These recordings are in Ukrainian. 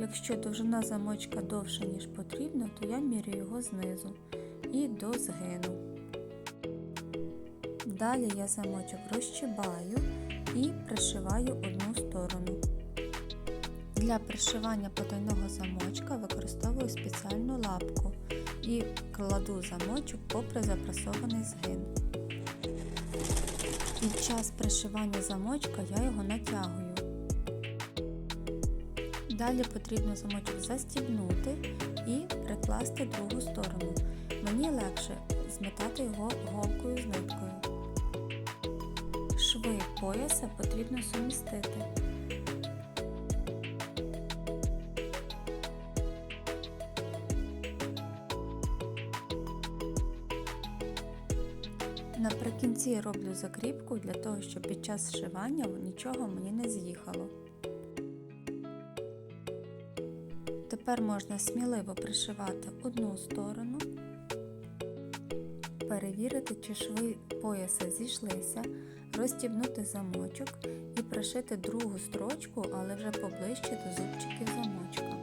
Якщо довжина замочка довша, ніж потрібно, то я міряю його знизу і до згину. Далі я замочок розчібаю і пришиваю одну сторону. Для пришивання потайного замочка використовую спеціальну лапку і кладу замочок попри запресований згин. Під час пришивання замочка я його натягую. Далі потрібно замочок застібнути і прикласти другу сторону. Мені легше змотати його голкою з ниткою. Шви пояса потрібно сумістити. Наприкінці роблю закріпку для того, щоб під час зшивання нічого мені не з'їхало. Тепер можна сміливо пришивати одну сторону, перевірити, чи шви пояса зійшлися, розстібнути замочок і пришити другу строчку, але вже поближче до зубчиків замочка.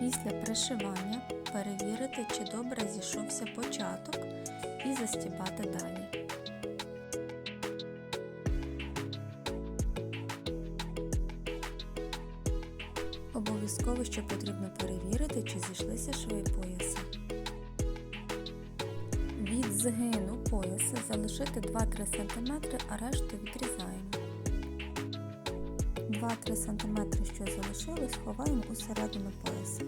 Після пришивання перевірити, чи добре зійшовся початок і застібати далі. Обов'язково ще потрібно перевірити, чи зійшлися шви пояса. Від згину пояса залишити 2-3 см, а решту відрізаємо. 2-3 см, що залишилось, ховаємо у середину пояса.